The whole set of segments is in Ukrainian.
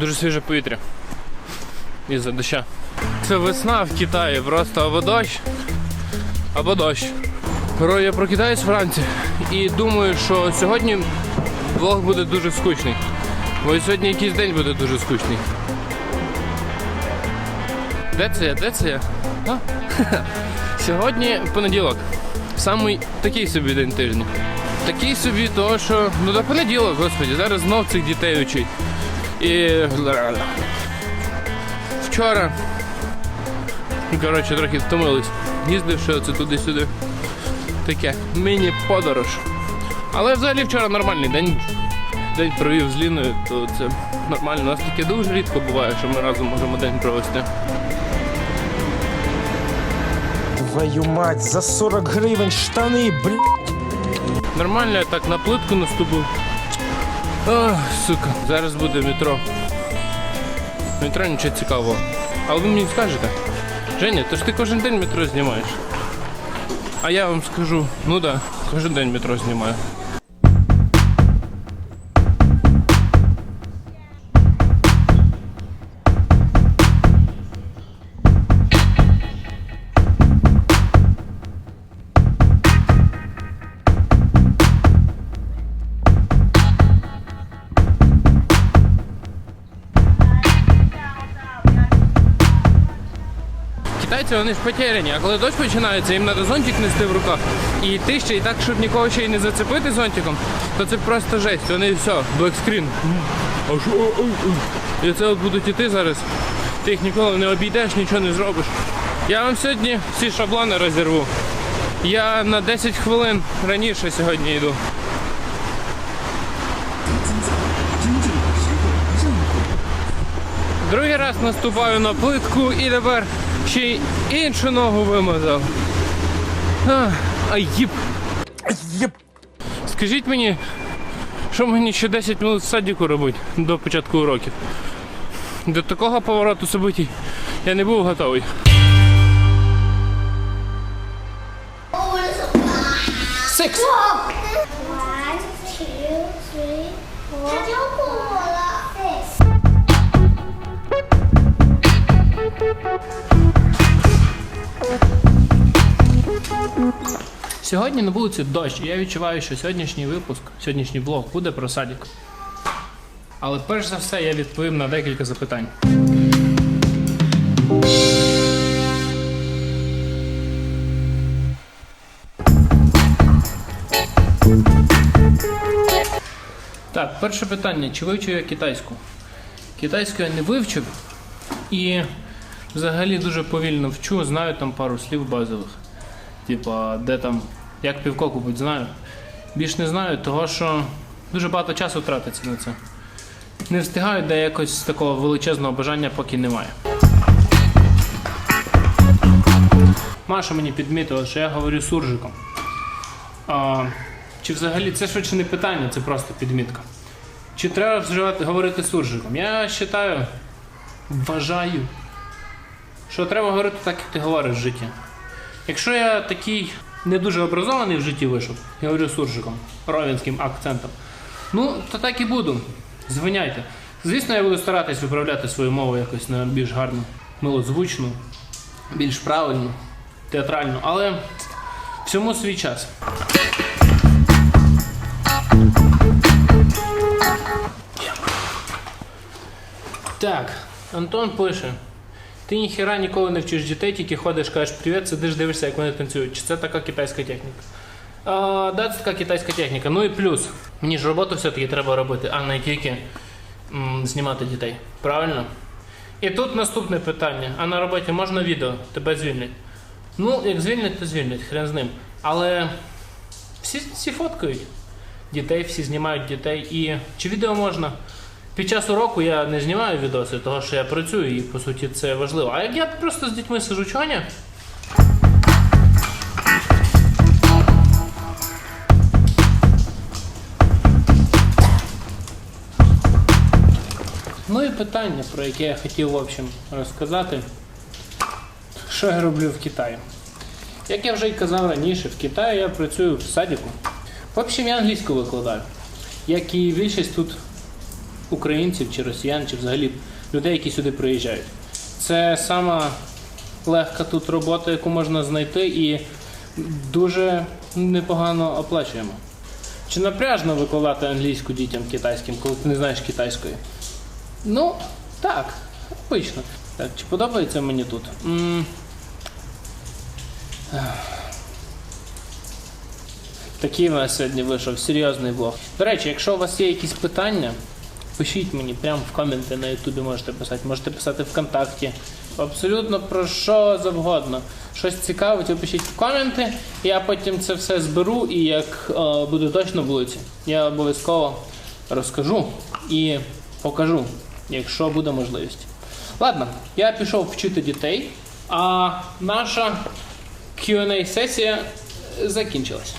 Дуже свіже повітря. Із-за доща. Це весна в Китаї, просто або дощ, або дощ. Ро, Я прокидаюсь вранці і думаю, що сьогодні влог буде дуже скучний. Бо сьогодні якийсь день буде дуже скучний. Де це я? Де це я? А? Сьогодні понеділок. Самий такий собі день тижня. Такий собі, того що. Ну до понеділок, господі, зараз знов цих дітей учить. І. Вчора. Коротше, трохи втомились. Їздивши оце туди-сюди. Таке міні-подорож. Але взагалі вчора нормальний день. День провів з Ліною, то це нормально. У нас таке дуже рідко буває, що ми разом можемо день провести. Твою мать, за 40 гривень штани, блядь. Нормально, я так на плитку наступив. Ах, сука, зараз буде метро. Метро нічого цікавого. Але ви мені скажете, Женя, то ж ти кожен день метро знімаєш. А я вам скажу, ну да, кожен день метро знімаю. Китайці вони ж потеряні, а коли дощ починається, їм треба зонтик нести в руках і йти ще і так, щоб нікого ще й не зацепити зонтиком, то це просто жесть. Вони все, блекскрін. І це от будуть іти зараз. Ти їх ніколи не обійдеш, нічого не зробиш. Я вам сьогодні всі шаблони розірву. Я на 10 хвилин раніше сьогодні йду. Другий раз наступаю на плитку і тепер ще й іншу ногу вимазав. А, а їб. Єп. Скажіть мені, що мені ще 10 минут в садіку робити до початку уроків? До такого повороту событий я не був готовий. Секс. Сьогодні на вулиці дощ, і я відчуваю, що сьогоднішній випуск, сьогоднішній блог буде про садик. Але перш за все я відповім на декілька запитань. Так, перше питання: чи вивчив я китайську? Китайську я не вивчив і взагалі дуже повільно вчу, знаю там пару слів базових. Типа, де там, як півко купить, знаю. Більш не знаю, того що дуже багато часу тратиться на це. Не встигаю, де якось такого величезного бажання поки немає. Маша мені підмітила, що я говорю суржиком. А, чи взагалі це швидше не питання, це просто підмітка. Чи треба вживати, говорити суржиком? Я вважаю, вважаю, що треба говорити так, як ти говориш в житті. Якщо я такий не дуже образований в житті вийшов, я говорю суржиком, ровенським акцентом, ну, то так і буду. Звиняйте. Звісно, я буду старатись виправляти свою мову якось на більш гарну, милозвучну, більш правильну, театральну, але всьому свій час. Так, Антон пише. Ти ніхіра ніколи не вчиш дітей, тільки ходиш, кажеш привіт, сидиш, дивишся, як вони танцюють. Чи це така китайська техніка? Да, це така китайська техніка. Ну і плюс, мені ж роботу все-таки треба робити, а не тільки м, знімати дітей. Правильно? І тут наступне питання: а на роботі можна відео? Тебе звільнять? Ну, як звільнять, то звільнять, хрен з ним. Але всі, всі фоткають дітей, всі знімають дітей. І чи відео можна? Під час уроку я не знімаю відоси, тому що я працюю і по суті це важливо. А як я просто з дітьми сижу чоня? Ну і питання, про яке я хотів в общем розказати. Що я роблю в Китаї? Як я вже й казав раніше, в Китаї я працюю в садіку. В общем, я англійську викладаю. Як і більшість тут українців чи росіян, чи взагалі людей, які сюди приїжджають. Це сама легка тут робота, яку можна знайти, і дуже непогано оплачуємо. Чи напряжно викладати англійську дітям китайським, коли ти не знаєш китайської? Ну, так, обично. Так, чи подобається мені тут? м Такий у нас сьогодні вийшов серйозний блог. До речі, якщо у вас є якісь питання, пишіть мені прямо в коменти на Ютубі можете писати, можете писати ВКонтакті. Абсолютно про що завгодно. Щось цікавить, ви пишіть в коменти, я потім це все зберу і як е, буду точно в вулиці, я обов'язково розкажу і покажу, якщо буде можливість. Ладно, я пішов вчити дітей, а наша Q&A сесія закінчилась.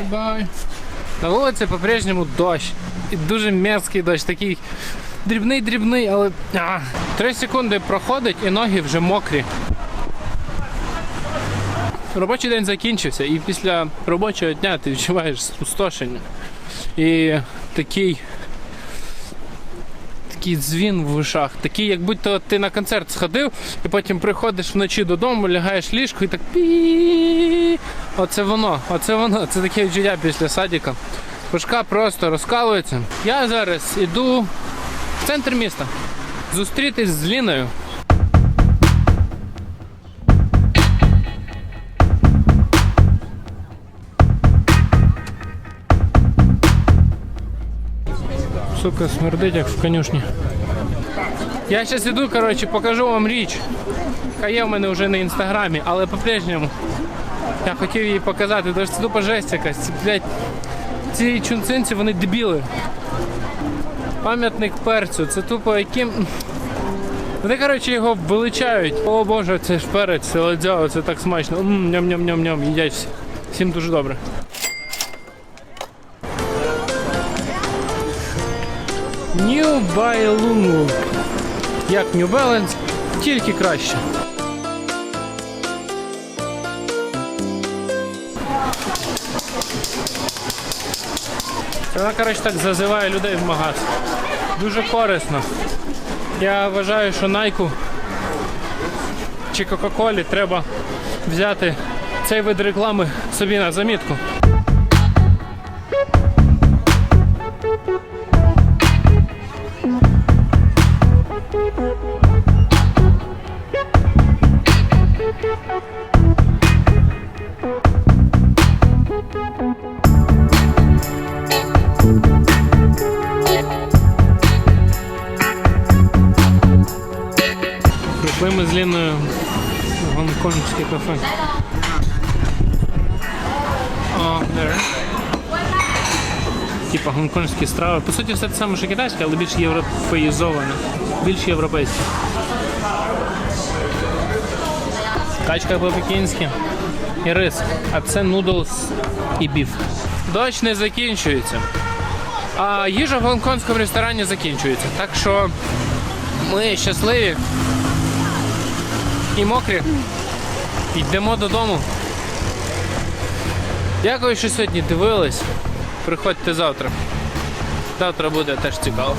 Goodbye. На вулиці по-прежньому дощ. І дуже мерзкий дощ, такий дрібний-дрібний, але. А, три секунди проходить і ноги вже мокрі. Робочий день закінчився, і після робочого дня ти відчуваєш спустошення. І такий. Такий дзвін в ушах, такий, як будь-то ти на концерт сходив, і потім приходиш вночі додому, лягаєш в ліжко і так пі. Оце воно, оце воно, це таке відчуття після садика. Башка просто розкалується. Я зараз іду в центр міста зустрітись з Ліною. Сука, смердить як в конюшні. Я зараз іду, коротше, покажу вам річ, яка є в мене вже на інстаграмі, але по-прежньому я хотів її показати, тому що це тупо жесть якась. Це, блядь, ці чунцинці, вони дебіли. Пам'ятник перцю, це тупо яким. Вони, коротше, його величають. О боже, це ж перець, це ладзяо, це так смачно. Ням-ням-ням-ням, їдять всі. Всім дуже добре. New Bailungu. Як New Balance, тільки краще. Вона, коротше, так зазиває людей в магаз. Дуже корисно. Я вважаю, що Найку чи Кока-Колі треба взяти цей вид реклами собі на замітку. Прийшли ми з Ліною в гонконгське кафе. О. Типа гонконгські страви. По суті, все те саме, що китайське, але більш європеїзоване. Більш європейське. Качка по-пекінськи і рис. А це нудлс і біф. Дощ не закінчується. А їжа в гонконгському ресторані закінчується. Так що ми щасливі і мокрі. Йдемо додому. Дякую, що сьогодні дивились. Приходьте завтра. Завтра буде теж цікаво.